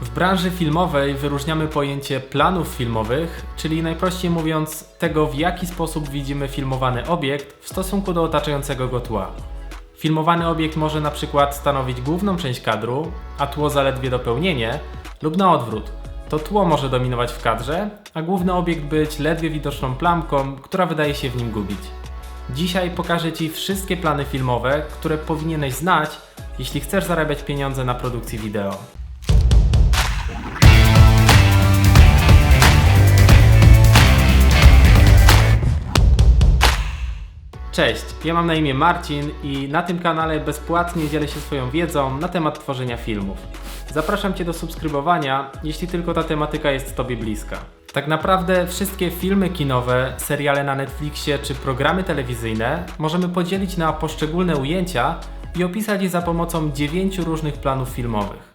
W branży filmowej wyróżniamy pojęcie planów filmowych, czyli najprościej mówiąc tego, w jaki sposób widzimy filmowany obiekt w stosunku do otaczającego go tła. Filmowany obiekt może na przykład stanowić główną część kadru, a tło zaledwie dopełnienie, lub na odwrót. To tło może dominować w kadrze, a główny obiekt być ledwie widoczną plamką, która wydaje się w nim gubić. Dzisiaj pokażę Ci wszystkie plany filmowe, które powinieneś znać, jeśli chcesz zarabiać pieniądze na produkcji wideo. Cześć, ja mam na imię Marcin i na tym kanale bezpłatnie dzielę się swoją wiedzą na temat tworzenia filmów. Zapraszam Cię do subskrybowania, jeśli tylko ta tematyka jest Tobie bliska. Tak naprawdę wszystkie filmy kinowe, seriale na Netflixie czy programy telewizyjne możemy podzielić na poszczególne ujęcia i opisać je za pomocą dziewięciu różnych planów filmowych.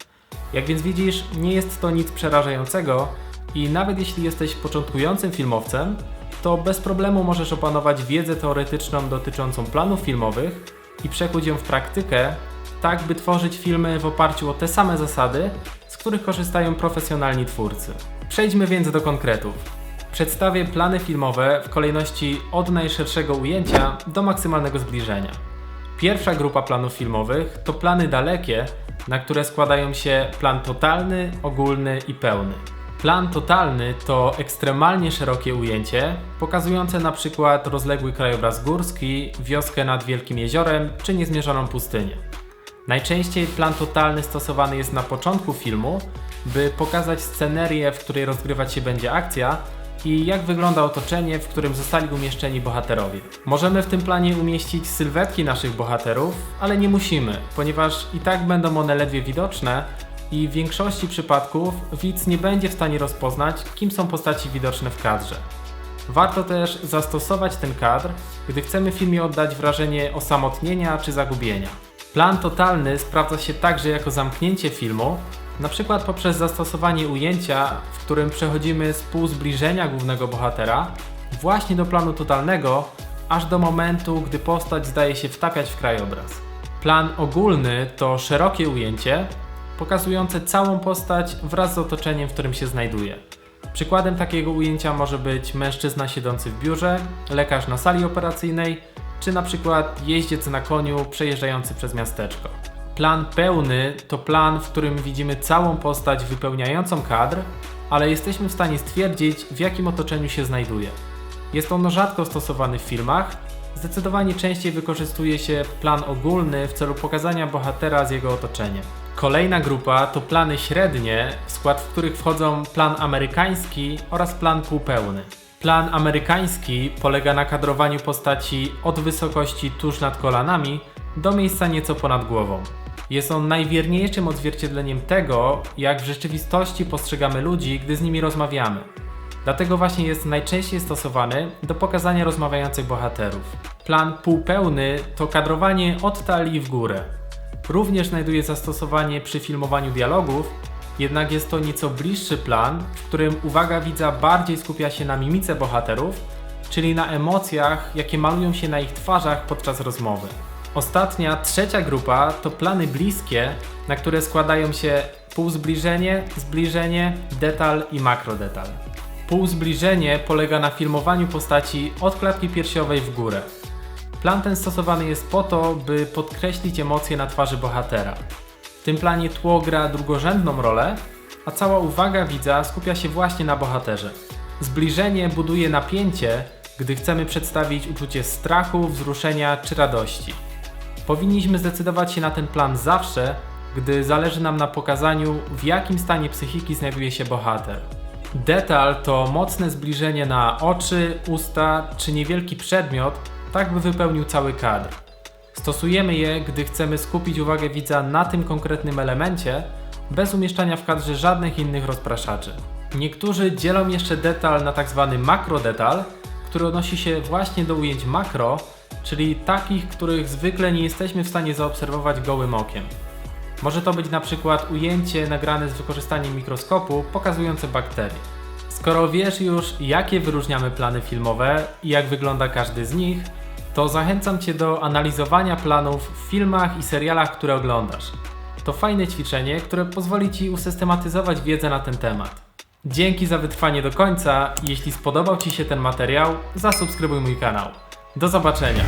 Jak więc widzisz, nie jest to nic przerażającego i nawet jeśli jesteś początkującym filmowcem, to bez problemu możesz opanować wiedzę teoretyczną dotyczącą planów filmowych i przekuć ją w praktykę, tak by tworzyć filmy w oparciu o te same zasady, z których korzystają profesjonalni twórcy. Przejdźmy więc do konkretów. Przedstawię plany filmowe w kolejności od najszerszego ujęcia do maksymalnego zbliżenia. Pierwsza grupa planów filmowych to plany dalekie, na które składają się plan totalny, ogólny i pełny. Plan totalny to ekstremalnie szerokie ujęcie, pokazujące na przykład rozległy krajobraz górski, wioskę nad wielkim jeziorem czy niezmierzoną pustynię. Najczęściej plan totalny stosowany jest na początku filmu, by pokazać scenerię, w której rozgrywać się będzie akcja i jak wygląda otoczenie, w którym zostali umieszczeni bohaterowie. Możemy w tym planie umieścić sylwetki naszych bohaterów, ale nie musimy, ponieważ i tak będą one ledwie widoczne i w większości przypadków widz nie będzie w stanie rozpoznać, kim są postaci widoczne w kadrze. Warto też zastosować ten kadr, gdy chcemy filmie oddać wrażenie osamotnienia czy zagubienia. Plan totalny sprawdza się także jako zamknięcie filmu, na przykład poprzez zastosowanie ujęcia, w którym przechodzimy z pół zbliżenia głównego bohatera właśnie do planu totalnego, aż do momentu, gdy postać zdaje się wtapiać w krajobraz. Plan ogólny to szerokie ujęcie, pokazujące całą postać wraz z otoczeniem, w którym się znajduje. Przykładem takiego ujęcia może być mężczyzna siedzący w biurze, lekarz na sali operacyjnej, czy na przykład jeździec na koniu przejeżdżający przez miasteczko. Plan pełny to plan, w którym widzimy całą postać wypełniającą kadr, ale jesteśmy w stanie stwierdzić, w jakim otoczeniu się znajduje. Jest on rzadko stosowany w filmach, zdecydowanie częściej wykorzystuje się plan ogólny w celu pokazania bohatera z jego otoczeniem. Kolejna grupa to plany średnie, w skład w których wchodzą plan amerykański oraz plan półpełny. Plan amerykański polega na kadrowaniu postaci od wysokości tuż nad kolanami do miejsca nieco ponad głową. Jest on najwierniejszym odzwierciedleniem tego, jak w rzeczywistości postrzegamy ludzi, gdy z nimi rozmawiamy. Dlatego właśnie jest najczęściej stosowany do pokazania rozmawiających bohaterów. Plan półpełny to kadrowanie od talii w górę. Również znajduje zastosowanie przy filmowaniu dialogów, jednak jest to nieco bliższy plan, w którym uwaga widza bardziej skupia się na mimice bohaterów, czyli na emocjach, jakie malują się na ich twarzach podczas rozmowy. Ostatnia, trzecia grupa to plany bliskie, na które składają się półzbliżenie, zbliżenie, detal i makrodetal. Półzbliżenie polega na filmowaniu postaci od klatki piersiowej w górę. Plan ten stosowany jest po to, by podkreślić emocje na twarzy bohatera. W tym planie tło gra drugorzędną rolę, a cała uwaga widza skupia się właśnie na bohaterze. Zbliżenie buduje napięcie, gdy chcemy przedstawić uczucie strachu, wzruszenia czy radości. Powinniśmy zdecydować się na ten plan zawsze, gdy zależy nam na pokazaniu, w jakim stanie psychiki znajduje się bohater. Detal to mocne zbliżenie na oczy, usta czy niewielki przedmiot, tak by wypełnił cały kadr. Stosujemy je, gdy chcemy skupić uwagę widza na tym konkretnym elemencie, bez umieszczania w kadrze żadnych innych rozpraszaczy. Niektórzy dzielą jeszcze detal na tzw. makrodetal, który odnosi się właśnie do ujęć makro, czyli takich, których zwykle nie jesteśmy w stanie zaobserwować gołym okiem. Może to być na przykład ujęcie nagrane z wykorzystaniem mikroskopu pokazujące bakterie. Skoro wiesz już, jakie wyróżniamy plany filmowe i jak wygląda każdy z nich, to zachęcam Cię do analizowania planów w filmach i serialach, które oglądasz. To fajne ćwiczenie, które pozwoli Ci usystematyzować wiedzę na ten temat. Dzięki za wytrwanie do końca. Jeśli spodobał Ci się ten materiał, zasubskrybuj mój kanał. Do zobaczenia.